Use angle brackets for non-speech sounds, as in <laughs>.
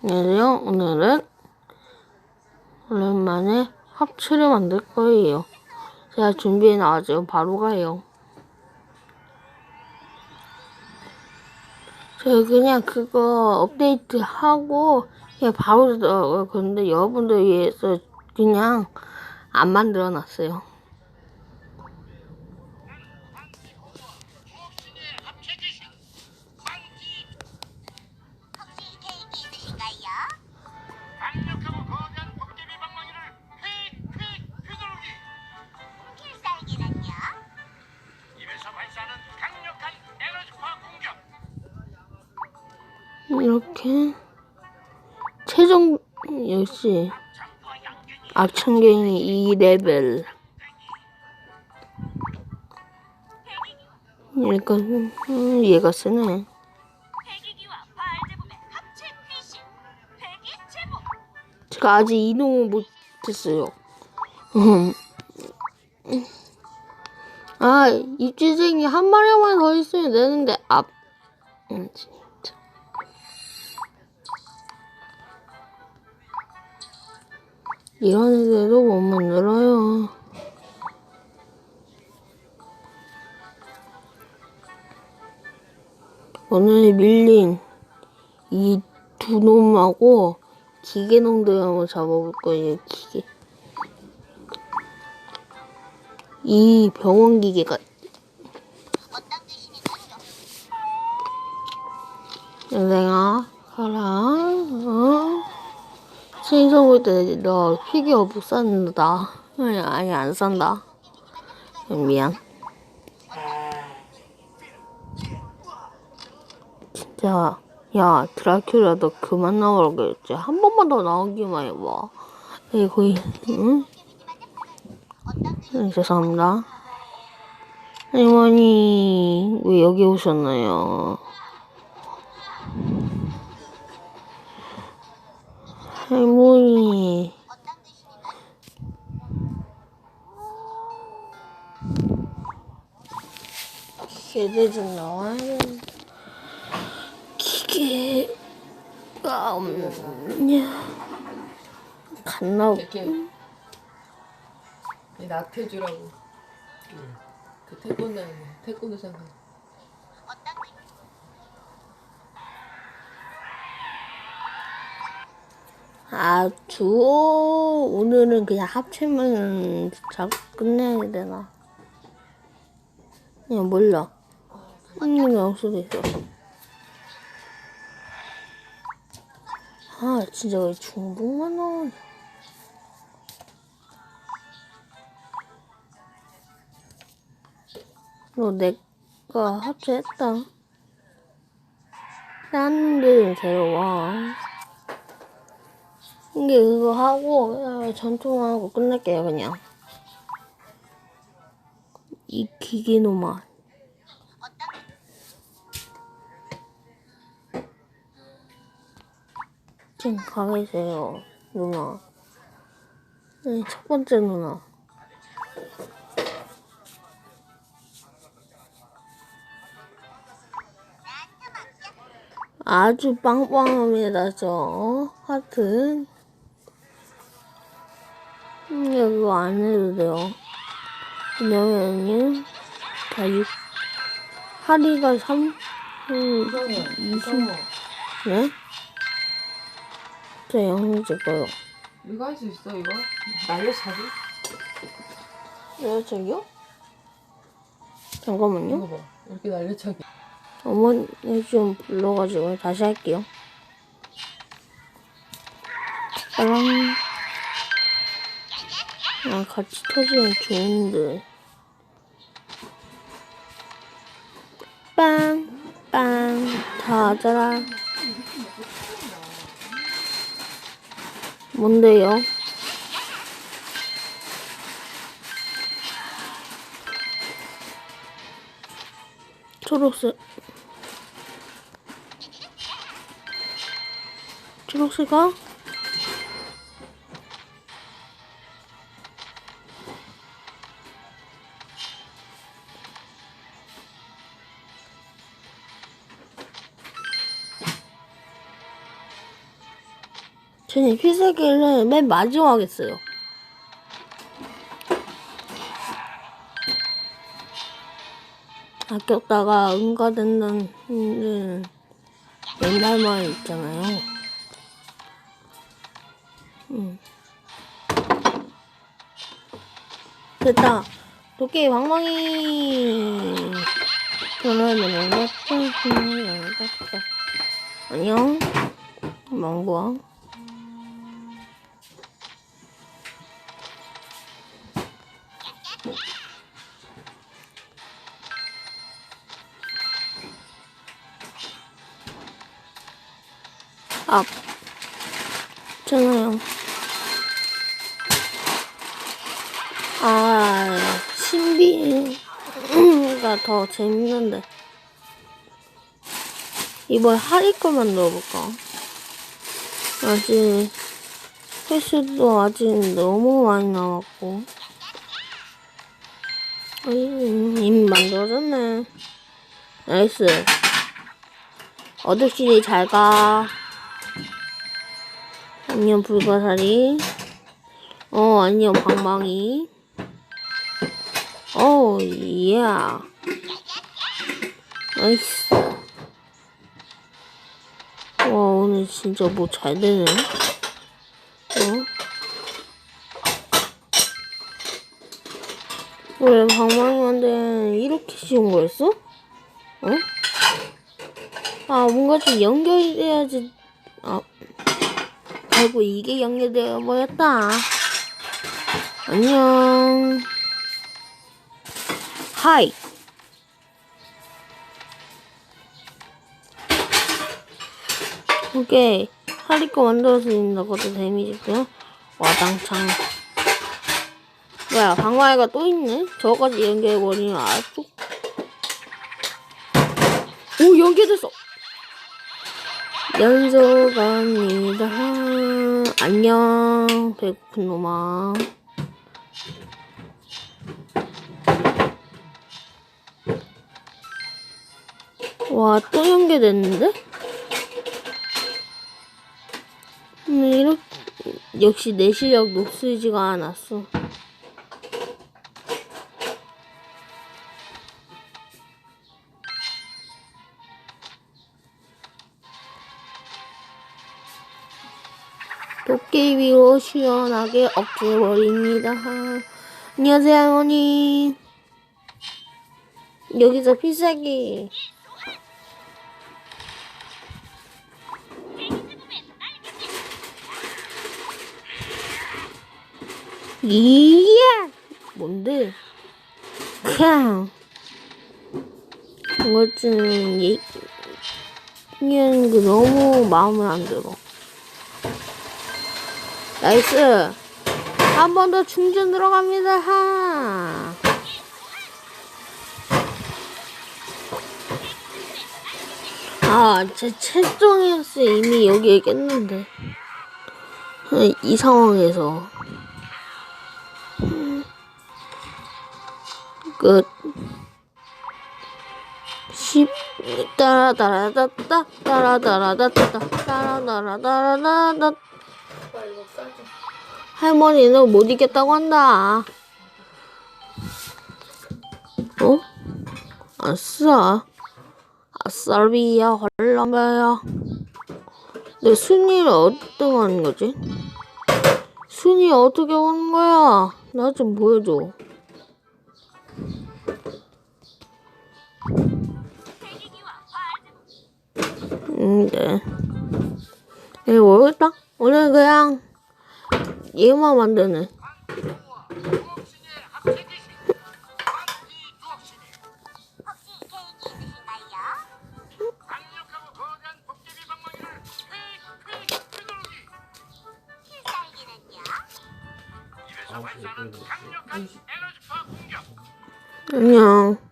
안녕하세요. 오늘은 오랜만에 합체를 만들 거예요. 제가 준비해 놨어요. 바로 가요. 저 그냥 그거 업데이트 하고 그냥 바로 들어가요. 근데 여러분들 위해서 그냥 안 만들어 놨어요. 이렇게? 최종 역시 악천경이 2레벨. 얘가 음, 얘가 쓰네. 제가 아직 이동을 못했어요. 음. <laughs> 아 입주생이 한 마리만 더 있으면 되는데 앞 음, 이런 애들도 못 만들어요 오늘 밀린 이 두 놈하고 기계 놈들 한번 잡아볼 거예요, 기계. 이 병원 기계가? 여생아 가라 어? 생선 볼때너 피규어 못 산다. 아니 아니 안 산다. 미안. 진짜 야 드라큘라 너 그만 나오라 그랬지. 한 번만 더 나오기만 해봐. 에이 거의 응? 응, 죄송합니다. 할머니 왜 여기 오셨나요? 뜻이니까요? 기계들 좀 나와야 기계가 없냐? 갔나? 보 이렇게 이 나태주라고. 그 태권도 태권도 상관 아주 오늘은 그냥 합체만 잡 끝내야 되나? 그냥 몰라. 한게 나올 수도 있어. 아 진짜 왜 중복만 나오냐 너 내가 합체했다. 딴데좀 데려와 이게 그거 하고 그냥 전투하고 끝낼게요 그냥. 이 기계놈아. 지금 가 계세요 누나. 네, 첫 번째 누나. 아주 빵빵합니다 저. 어? 하트 이거 안 해도 돼요. 왜냐면은, 다 6, 하리가 3, 음, 이상해 20, 이상해 네? 저 영재 거요. 이거 할 수 있어 이거 날려차기 네, 저기요? 잠깐만요. 이거 봐 이렇게 날려차기 어머니 좀 불러가지고 다시 할게요. 빠랑. 아, 같이 터지면 좋은데. 빵, 빵, 터져라. 뭔데요? 초록색. 초록색아? 저는 필살기를 맨 마지막에 써요. 아꼈다가 응가된다는 음, 옛날 말 있잖아요. 음. 됐다. 도깨비 방망이. 그러면 안녕. 망고야. 아, 있잖아요. 아, 신비가 더 재밌는데. 이번 하리 거만 넣어볼까? 아직, 횟수도 아직 너무 많이 남았고. 음, 이미 만들어졌네. 나이스. 어둑신이 잘 가. 안녕, 불가사리. 어, 안녕, 방망이. 오, 예. 나이스. 와, 오늘 진짜 뭐 잘 되네. 어? 왜 방망이한테 이렇게 쉬운 거였어? 어? 아, 뭔가 좀 연결이 돼야지. 아, 아이고, 이게 연결되어 버렸다. 안녕. 하이. 오케이. 하리 거 만들어서 것도 데미지고요. 와당창. 뭐야, 방망이가 또 있네? 저거까지 연결해 버리면 아주. 오, 연결됐어! 연속합니다. 안녕, 배고픈 놈아. 와, 또 연결됐는데? 음, 이렇게, 역시 내 실력 녹슬지가 않았어. 도깨비로 시원하게 억제버립니다. 안녕하세요, 할머니. 여기서 필살기. 이야! 뭔데? 그냥. 이것 좀 얘, 그냥 그 너무 마음에 안 들어. 나이스. 한 번 더 충전 들어갑니다. 하. 아, 제 채종이었어 이미 여기에 깼는데. 이 상황에서. 끝. 10 따라따라따따 따라따라따따 따라따라따라 따 할머니는 못 이겼다고 한다. 어? 아싸. 아싸비야 헐렁가야. 내 순위를 어떻게 하는 거지? 순위 어떻게 하는 거야? 나 좀 보여줘. 음, 네. 네, 모르겠다. 오늘 그냥 얘만 만드네. 공격 안녕.